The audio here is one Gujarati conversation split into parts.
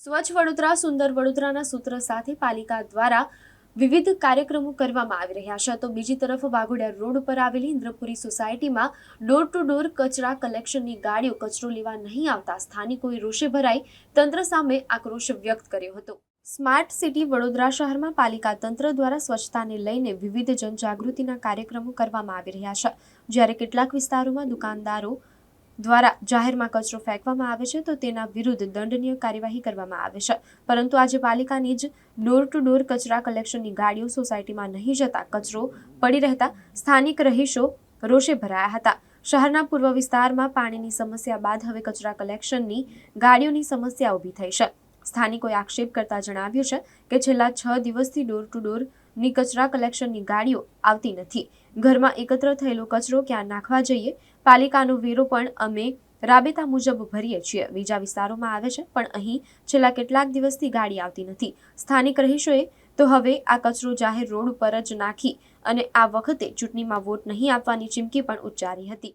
સ્વચ્છ વડોદરા, સુંદર વડોદરાના સૂત્ર સાથે પાલિકા દ્વારા વિવિધ કાર્યક્રમો કરવામાં આવી રહ્યા છે. તો બીજી તરફ વાઘોડિયા રોડ ઉપર આવેલી ઇન્દ્રપુરી સોસાયટીમાં ડોર ટુ ડોર કચરા કલેક્શનની ગાડીઓ કચરો લેવા નહીં આવતા સ્થાનિકોએ રોષે ભરાઈ તંત્ર સામે આક્રોશ વ્યક્ત કર્યો હતો. સ્માર્ટ સિટી વડોદરા શહેરમાં પાલિકા તંત્ર દ્વારા સ્વચ્છતાને લઈને વિવિધ જનજાગૃતિના કાર્યક્રમો કરવામાં આવી રહ્યા છે. જ્યારે કેટલાક વિસ્તારોમાં દુકાનદારો દ્વારા જાહેરમાં કચરો ફેંકવામાં આવે છે તો તેના વિરુદ્ધ દંડનીય કાર્યવાહી કરવામાં આવે છે. પરંતુ આજે પાલિકાની જ ડોર ટુ ડોર કચરા કલેક્શનની ગાડીઓ સોસાયટીમાં નહીં જતા કચરો પડી રહેતા સ્થાનિક રહીશો રોષે ભરાયા હતા. શહેરના પૂર્વ વિસ્તારમાં પાણીની સમસ્યા બાદ હવે કચરા કલેક્શનની ગાડીઓની સમસ્યા ઊભી થઈ છે. સ્થાનિકોએ આક્ષેપ કરતા જણાવ્યું છે કે છેલ્લા છ દિવસથી ડોર ટુ ડોરની કચરા કલેક્શનની ગાડીઓ આવતી નથી. ઘરમાં એકત્ર થયેલો કચરો ક્યાં નાખવા જઈએ પાલિકાનો વેરો પણ અમે રાબેતા મુજબ ભરીએ છીએ. બીજા વિસ્તારોમાં આવે છે, પણ અહીં છેલ્લા કેટલાક દિવસથી ગાડી આવતી નથી. સ્થાનિક રહીશોએ તો હવે આ કચરો જાહેર રોડ ઉપર જ નાખી અને આ વખતે ચૂંટણીમાં વોટ નહીં આપવાની ચીમકી પણ ઉચ્ચારી હતી.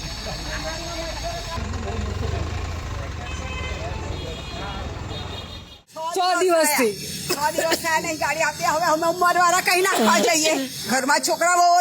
છ દિવસથી. છ દિવસ થયા નહીં ગાડી આપી હવે અમે ઉંમરવાળા કઈ નાખવા જઈએ. ઘરમાં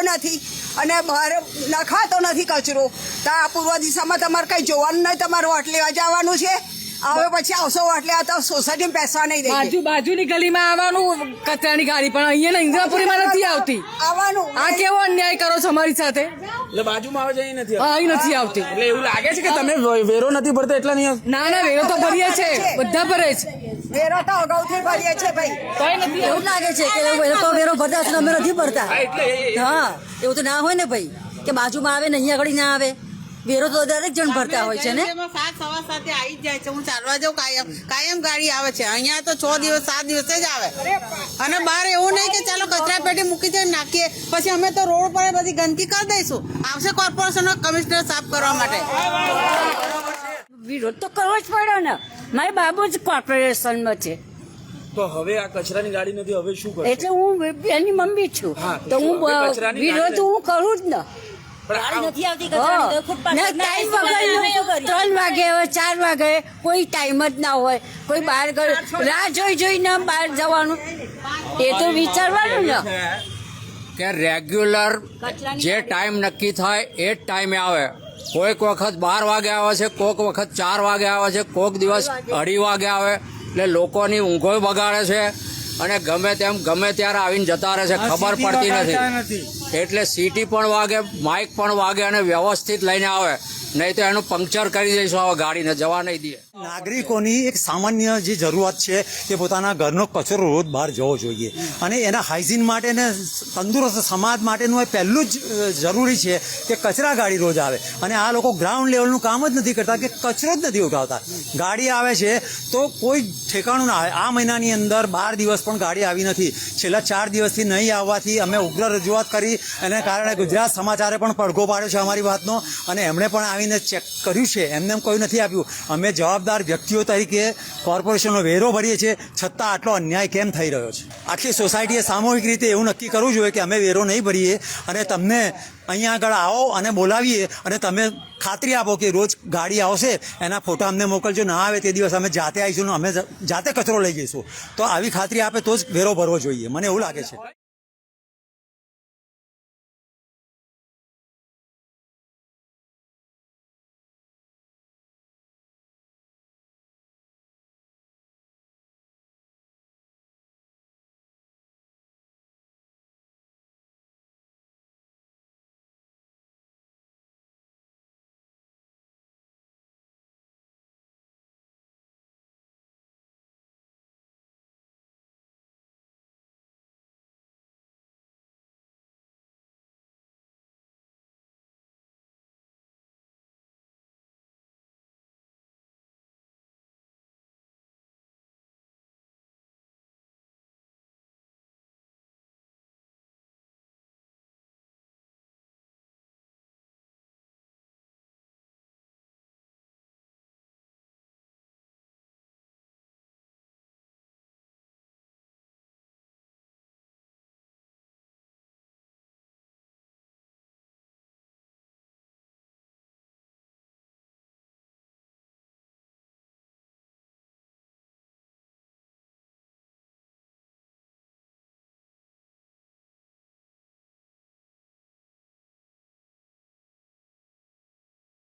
નથી અને બહાર નખાતો નથી કચરો. તો આ પૂર્વ દિશામાં તમારે કંઈ જોવાનું નહીં તમારે વોટ લેવા જવાનું છે. હવે પછી આવશો લેવા તો સોસાયટીમાં બેસવા નહીં દે બાજુ બાજુની ગલીમાં આવવાનું કચરાની ગાડી પણ અહીંયા ઇન્દ્રાપુરીમાં નથી આવતી. આવવાનું. આ કેવો અન્યાય કરો છો અમારી સાથે? એટલે બાજુમાં આવે છે અહીં નથી હા, અહીં નથી આવતી. એટલે એવું લાગે છે કે તમે વેરો નથી ભરતા એટલા નહીં ના ના વેરો તો ભરીએ છે. બધા ભરે છે. વેરો તો અગાઉથી ભરીએ છે ભાઈ. કઈ નથી એવું લાગે છે કે એ તો વેરો ભરતા છે અમે નથી ભરતા. હા, એટલે એ- એ- હા એવું તો ના હોય ને ભાઈ કે બાજુમાં આવે ને અહીંયા આગળ ના આવે. વેરો તો દરેક જણ ભરતા હોય છે ને? સાત સવા સાતે આવી જ જાય છે. હું ચાલવા જાઉં કાયમ કાયમ ગાડી આવે છે. અહીંયા તો છ દિવસ સાત દિવસે જ આવે. અને બહાર એવું નહીં કે ચાલો કચરા પેટી મૂકી દે નાખીએ. પછી અમે તો રોડ પર બધી ગંદકી કરી દઈશું. આવશે કોર્પોરેશનનો કમિશનર સાફ કરવા માટે. વિરોધ તો કરવો જ પડ્યો ને. મારી બાબુ જ કોર્પોરેશનમાં છે. તો હવે આ કચરાની ગાડી નથી હવે શું કરશે? એટલે હું એની મમ્મી છું. તો હું વિરોધ હું કરું જ ને. ને ટાઈમ ત્રણ વાગે હવે ચાર વાગે કોઈ ટાઈમ જ ના હોય. કોઈ બહાર ગયું રાહ જોઈ જોઈને બહાર જવાનું. એ તો વિચારવાનું ને. કે રેગ્યુલર જે ટાઈમ નક્કી થાય એ જ ટાઈમે આવે. કોઈક વખત બાર વાગે આવે છે કોઈક વખત ચાર વાગે આવે છે કોઈક દિવસ અઢી વાગે આવે. એટલે લોકોની ઊંઘો બગાડે છે અને ગમે તેમ ગમે ત્યારે આવીને જતા રહે છે ખબર પડતી નથી. એટલે સીટી પણ વાગે માઇક પણ વાગે અને વ્યવસ્થિત લઈને આવે. નહીં તો એનું પંક્ચર કરી દઈશું હવે ગાડીને જવા નહીં દઈએ નાગરિકોની એક સામાન્ય જે જરૂરિયાત છે કે પોતાના ઘરનો કચરો રોજ બહાર જવો જોઈએ. અને એના હાઇજીન માટે ને તંદુરસ્ત સમાજ માટેનું એ પહેલું જ જરૂરી છે કે કચરા ગાડી રોજ આવે. અને આ લોકો ગ્રાઉન્ડ લેવલનું કામ જ નથી કરતા કે કચરો જ નથી ઉઠાવતા ગાડી આવે છે તો કોઈ ઠેકાણું ના આવે. આ મહિનાની અંદર બાર દિવસ પણ ગાડી આવી નથી. છેલ્લા ચાર દિવસથી નહીં આવવાથી અમે ઉગ્ર રજૂઆત કરી. એને કારણે ગુજરાત સમાચારે પણ પડઘો પાડ્યો છે અમારી વાતનો. અને એમણે પણ આવીને ચેક કર્યું છે. એમને એમ કોઈ નથી આપ્યું. અમે જવાબદાર વ્યક્તિઓ તરીકે કોર્પોરેશનનો વેરો ભરીએ છીએ, છતાં આટલો અન્યાય કેમ થઈ રહ્યો છે? આટલી સોસાયટીએ સામૂહિક રીતે એવું નક્કી કરવું જોઈએ કે અમે વેરો નહીં ભરીએ અને તમને અહીંયા આગળ આવો અને બોલાવીએ અને તમે ખાતરી આપો કે રોજ ગાડી આવશે, એના ફોટા અમને મોકલજો, ના આવે તે દિવસ અમે જાતે આવીશું અમે જાતે કચરો લઈ જઈશું. તો આવી ખાતરી આપે તો જ વેરો ભરવો જોઈએ. મને એવું લાગે છે.